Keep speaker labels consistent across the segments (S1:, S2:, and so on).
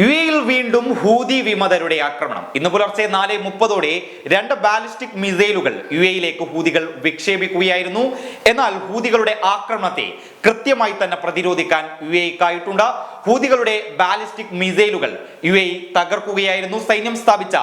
S1: U എയിൽ വീണ്ടും Houthi വിമതരുടെ ആക്രമണം. ഇന്ന് പുലർച്ചെ നാല് മുപ്പതോടെ രണ്ട് ബാലിസ്റ്റിക് മിസൈലുകൾ യു എയിലേക്ക് ഹൂതികൾ വിക്ഷേപിക്കുകയായിരുന്നു. എന്നാൽ ഹൂതികളുടെ ആക്രമണത്തെ കൃത്യമായി തന്നെ പ്രതിരോധിക്കാൻ യു എക്കായിട്ടുണ്ട് ഹൂതികളുടെ ബാലിസ്റ്റിക് മിസൈലുകൾ യു എ തകർക്കുകയായിരുന്നു. സൈന്യം സ്ഥാപിച്ച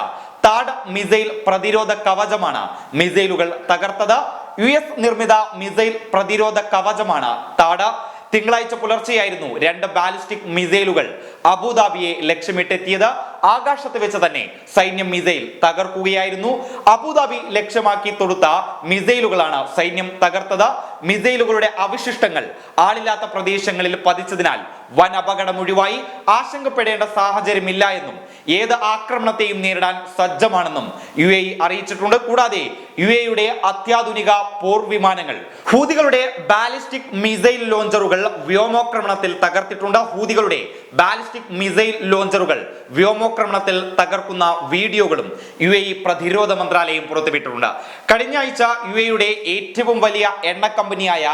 S1: താഡ് മിസൈൽ പ്രതിരോധ കവചമാണ് മിസൈലുകൾ തകർത്തത്. യു എസ് നിർമ്മിത മിസൈൽ പ്രതിരോധ കവചമാണ് താഡ്. തിങ്കളാഴ്ച പുലർച്ചെയായിരുന്നു രണ്ട് ബാലിസ്റ്റിക് മിസൈലുകൾ അബുദാബിയെ ലക്ഷ്യമിട്ടെത്തിയത് ആകാശത്ത് വെച്ച് തന്നെ സൈന്യം മിസൈൽ തകർക്കുകയായിരുന്നു. അബുദാബി ലക്ഷ്യമാക്കി തൊടുത്ത മിസൈലുകളാണ് സൈന്യം തകർത്തത്. മിസൈലുകളുടെ അവശിഷ്ടങ്ങൾ ആളില്ലാത്ത പ്രദേശങ്ങളിൽ പതിച്ചതിനാൽ വൻ അപകടം ഒഴിവായി. ആശങ്കപ്പെടേണ്ട സാഹചര്യമില്ല എന്നും ഏത് ആക്രമണത്തെയും നേരിടാൻ സജ്ജമാണെന്നും യു എ അറിയിച്ചിട്ടുണ്ട്. കൂടാതെ യു എയുടെ അത്യാധുനിക പോർ വിമാനങ്ങൾ ഹൂതികളുടെ ബാലിസ്റ്റിക് മിസൈൽ ലോഞ്ചറുകൾ വ്യോമാക്രമണത്തിൽ തകർത്തിട്ടുണ്ട്. ഹൂതികളുടെ ബാലിസ്റ്റിക് മിസൈൽ ലോഞ്ചറുകൾ വ്യോമോക്രമണത്തിൽ തകർക്കുന്ന വീഡിയോകളും യു എ പ്രതിരോധ മന്ത്രാലയം പുറത്തുവിട്ടിട്ടുണ്ട്. കഴിഞ്ഞ ആഴ്ച യു എയുടെ ഏറ്റവും വലിയ എണ്ണ കമ്പനിയായ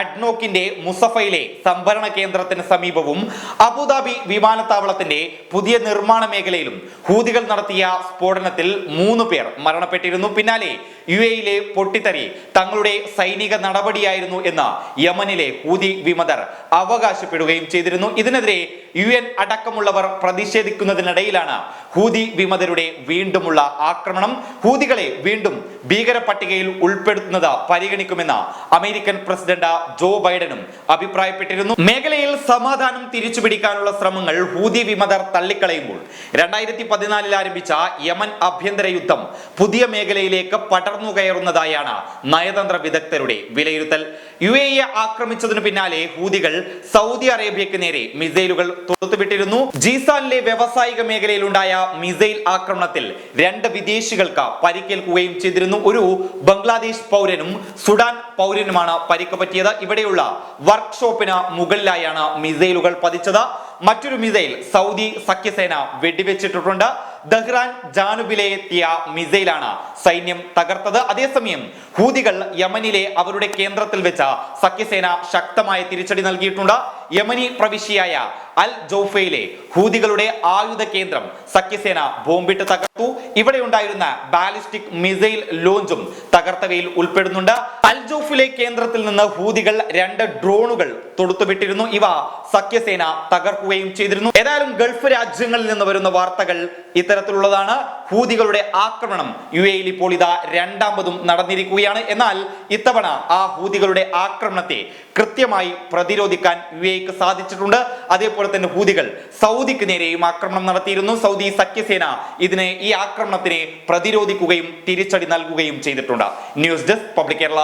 S1: അഡ്നോക്കിന്റെ മുസഫയിലെ സംഭരണ കേന്ദ്രത്തിന് സമീപവും അബുദാബി വിമാനത്താവളത്തിന്റെ പുതിയ നിർമ്മാണ മേഖലയിലും ഹൂതികൾ നടത്തിയ സ്ഫോടനത്തിൽ മൂന്ന് പേർ മരണപ്പെട്ടിരുന്നു. പിന്നാലെ യു എയിലെ പൊട്ടിത്തെറി തങ്ങളുടെ സൈനിക നടപടിയായിരുന്നു എന്ന് യമനിലെ ഹൂതി വിമതർ അവകാശപ്പെടുകയും ചെയ്തിരുന്നു. ഇതിനെതിരെ യു എൻ അടക്കമുള്ളവർ പ്രതിഷേധിക്കുന്നതിനിടയിലാണ് ഹൂതി വിമതരുടെ വീണ്ടുമുള്ള ആക്രമണം. ഹൂതികളെ വീണ്ടും ഭീകര പട്ടികയിൽ ഉൾപ്പെടുത്തുന്നത് പരിഗണിക്കുമെന്ന് അമേരിക്കൻ പ്രസിഡന്റ് ജോ ബൈഡനും അഭിപ്രായപ്പെട്ടിരുന്നു. മേഖലയിൽ സമാധാനം തിരിച്ചുപിടിക്കാനുള്ള ശ്രമങ്ങൾ ഹൂതി വിമതർ തള്ളിക്കളയുമ്പോൾ രണ്ടായിരത്തി പതിനാലിൽ ആരംഭിച്ച യമൻ ആഭ്യന്തര യുദ്ധം പുതിയ മേഖലയിലേക്ക് പടർന്നു കയറുന്നതായാണ് നയതന്ത്ര വിദഗ്ധരുടെ വിലയിരുത്തൽ. യു എ ആക്രമിച്ചതിനു പിന്നാലെ ഹൂതികൾ സൗദി അറേബ്യയ്ക്ക് നേരെ മിസൈലുകൾ തുറത്തുവിട്ടിരുന്നു. ജീസാനിലെ വ്യവസായിക മേഖലയിലുണ്ടായ മിസൈൽ ആക്രമണത്തിൽ രണ്ട് വിദേശികൾക്ക് പരിക്കേൽക്കുകയും ചെയ്തിരുന്നു. ഒരു ബംഗ്ലാദേശ് പൗരനും സുഡാൻ പൗരനുമാണ് പരിക്ക് പറ്റിയത് ഇവിടെയുള്ള വർക്ക്ഷോപ്പിന് മുകളിലായാണ് മിസൈലുകൾ പതിച്ചത്. മറ്റൊരു മിസൈൽ സൗദി സഖ്യസേന വെടിവെച്ചിട്ടുണ്ട് ദഹ്റാൻ ജാനുബിലെ എത്തിയ മിസൈലാണ് സൈന്യം തകർത്തത്. അതേസമയം ഹൂതികൾ യമനിലെ അവരുടെ കേന്ദ്രത്തിൽ വെച്ച സഖ്യസേന ശക്തമായ തിരിച്ചടി നൽകിയിട്ടുണ്ട്. യമനി പ്രവിശ്യയായ അൽ ജോഫയിലെ ഹൂതികളുടെ ആയുധ കേന്ദ്രം സഖ്യസേന ബോംബിട്ട് തകർത്തു. ഇവിടെ ഉണ്ടായിരുന്ന ബാലിസ്റ്റിക് മിസൈൽ ലോഞ്ചും തകർത്തവയിൽ ഉൾപ്പെടുന്നുണ്ട്. അൽ ജോഫിലെ കേന്ദ്രത്തിൽ നിന്ന് ഹൂതികൾ രണ്ട് ഡ്രോണുകൾ തൊടുത്തുവിട്ടിരുന്നു. ഇവ സഖ്യസേന തകർക്കുകയും ചെയ്തിരുന്നു. ഏതായാലും ഗൾഫ് രാജ്യങ്ങളിൽ നിന്ന് വരുന്ന വാർത്തകൾ ഇത്തരത്തിലുള്ളതാണ്. ഹൂതികളുടെ ആക്രമണം യു എയിൽ ഇപ്പോൾ ഇതാ രണ്ടാമതും നടന്നിരിക്കുകയാണ്. എന്നാൽ ഇത്തവണ ആ ഹൂതികളുടെ ആക്രമണത്തെ കൃത്യമായി പ്രതിരോധിക്കാൻ യു എക്ക് സാധിച്ചിട്ടുണ്ട്. അതേപോലെ തന്നെ ഹൂതികൾ സൗദിക്ക് നേരെയും ആക്രമണം നടത്തിയിരുന്നു. സൗദി സഖ്യസേന ഇതിനെ ഈ ആക്രമണത്തിനെ പ്രതിരോധിക്കുകയും തിരിച്ചടി നൽകുകയും ചെയ്തിട്ടുണ്ട്. News desk public Kerala.